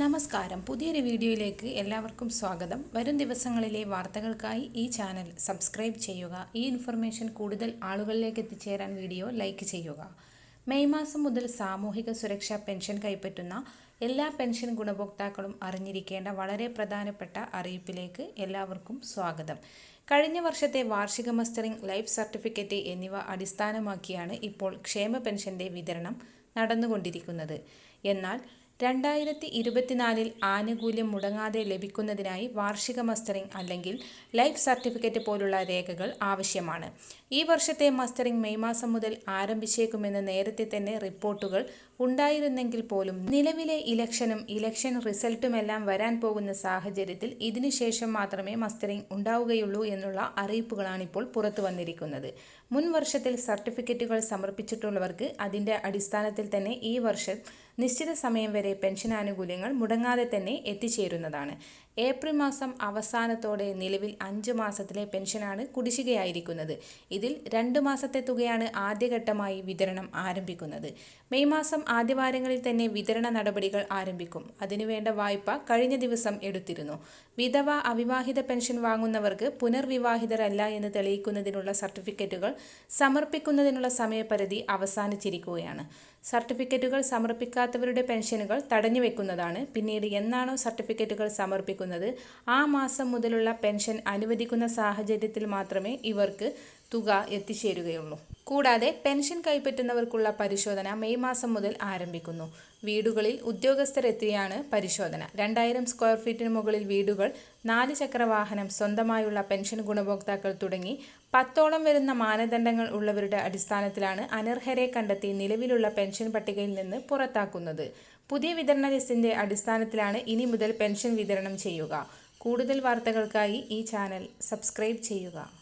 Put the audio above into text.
നമസ്കാരം. പുതിയൊരു വീഡിയോയിലേക്ക് എല്ലാവർക്കും സ്വാഗതം. വരും ദിവസങ്ങളിലെ വാർത്തകൾക്കായി ഈ ചാനൽ സബ്സ്ക്രൈബ് ചെയ്യുക. ഈ ഇൻഫർമേഷൻ കൂടുതൽ ആളുകളിലേക്ക് എത്തിച്ചേരാൻ വീഡിയോ ലൈക്ക് ചെയ്യുക. മെയ് മാസം മുതൽ സാമൂഹിക സുരക്ഷാ പെൻഷൻ കൈപ്പറ്റുന്ന എല്ലാ പെൻഷൻ ഗുണഭോക്താക്കളും അറിഞ്ഞിരിക്കേണ്ട വളരെ പ്രധാനപ്പെട്ട അറിയിപ്പിലേക്ക് എല്ലാവർക്കും സ്വാഗതം. കഴിഞ്ഞ വർഷത്തെ വാർഷിക മസ്റ്ററിംഗ് ലൈഫ് സർട്ടിഫിക്കറ്റ് എന്നിവ അടിസ്ഥാനമാക്കിയാണ് ഇപ്പോൾ ക്ഷേമ പെൻഷന്റെ വിതരണം നടന്നുകൊണ്ടിരിക്കുന്നത്. എന്നാൽ രണ്ടായിരത്തി ഇരുപത്തിനാലിൽ ആനുകൂല്യം മുടങ്ങാതെ ലഭിക്കുന്നതിനായി വാർഷിക മസ്റ്ററിംഗ് അല്ലെങ്കിൽ ലൈഫ് സർട്ടിഫിക്കറ്റ് പോലുള്ള രേഖകൾ ആവശ്യമാണ്. ഈ വർഷത്തെ മസ്റ്ററിംഗ് മെയ് മാസം മുതൽ ആരംഭിച്ചേക്കുമെന്ന് നേരത്തെ തന്നെ റിപ്പോർട്ടുകൾ ഉണ്ടായിരുന്നെങ്കിൽ പോലും നിലവിലെ ഇലക്ഷനും ഇലക്ഷൻ റിസൾട്ടുമെല്ലാം വരാൻ പോകുന്ന സാഹചര്യത്തിൽ ഇതിനുശേഷം മാത്രമേ മസ്റ്ററിംഗ് ഉണ്ടാവുകയുള്ളൂ എന്നുള്ള അറിയിപ്പുകളാണിപ്പോൾ പുറത്തു വന്നിരിക്കുന്നത്. മുൻ വർഷത്തിൽ സർട്ടിഫിക്കറ്റുകൾ സമർപ്പിച്ചിട്ടുള്ളവർക്ക് അതിന്റെ അടിസ്ഥാനത്തിൽ തന്നെ ഈ വർഷം നിശ്ചിത സമയം വരെ പെൻഷൻ ആനുകൂല്യങ്ങൾ മുടങ്ങാതെ തന്നെ എത്തിച്ചേരുന്നതാണ്. ഏപ്രിൽ മാസം അവസാനത്തോടെ നിലവിൽ അഞ്ച് മാസത്തിലെ പെൻഷനാണ് കുടിശ്ശികയായിരിക്കുന്നത്. ഇതിൽ രണ്ട് മാസത്തെ തുകയാണ് ആദ്യഘട്ടമായി വിതരണം ആരംഭിക്കുന്നത്. മെയ് മാസം ആദ്യവാരങ്ങളിൽ തന്നെ വിതരണ നടപടികൾ ആരംഭിക്കും. അതിനുവേണ്ട വായ്പ കഴിഞ്ഞ ദിവസം എടുത്തിരുന്നു. വിധവ അവിവാഹിത പെൻഷൻ വാങ്ങുന്നവർക്ക് പുനർവിവാഹിതരല്ല എന്ന് തെളിയിക്കുന്നതിനുള്ള സർട്ടിഫിക്കറ്റുകൾ സമർപ്പിക്കുന്നതിനുള്ള സമയപരിധി അവസാനിച്ചിരിക്കുകയാണ്. സർട്ടിഫിക്കറ്റുകൾ സമർപ്പിക്കാത്തവരുടെ പെൻഷനുകൾ തടഞ്ഞു വെക്കുന്നതാണ് പിന്നീട് എന്നാണോ സർട്ടിഫിക്കറ്റുകൾ സമർപ്പിക്കുന്നത്? ആ മാസം മുതലുള്ള പെൻഷൻ അനുവദിക്കുന്ന സാഹചര്യത്തിൽ മാത്രമേ ഇവർക്ക് തുക എത്തിച്ചേരുകയുള്ളൂ. കൂടാതെ പെൻഷൻ കൈപ്പറ്റുന്നവർക്കുള്ള പരിശോധന മെയ് മാസം മുതൽ ആരംഭിക്കുന്നു. വീടുകളിൽ ഉദ്യോഗസ്ഥരെത്തിയാണ് പരിശോധന. രണ്ടായിരം സ്ക്വയർ ഫീറ്റിന് മുകളിൽ വീടുകൾ നാല് ചക്രവാഹനം സ്വന്തമായുള്ള പെൻഷൻ ഗുണഭോക്താക്കൾ തുടങ്ങി പത്തോളം വരുന്ന മാനദണ്ഡങ്ങൾ ഉള്ളവരുടെ അടിസ്ഥാനത്തിലാണ് അനർഹരെ കണ്ടെത്തി നിലവിലുള്ള പെൻഷൻ പട്ടികയിൽ നിന്ന് പുറത്താക്കുന്നത്. പുതിയ വിതരണ ലിസ്റ്റിന്റെ അടിസ്ഥാനത്തിലാണ് ഇനി മുതൽ പെൻഷൻ വിതരണം ചെയ്യുക. കൂടുതൽ വാർത്തകൾക്കായി ഈ ചാനൽ സബ്സ്ക്രൈബ് ചെയ്യുക.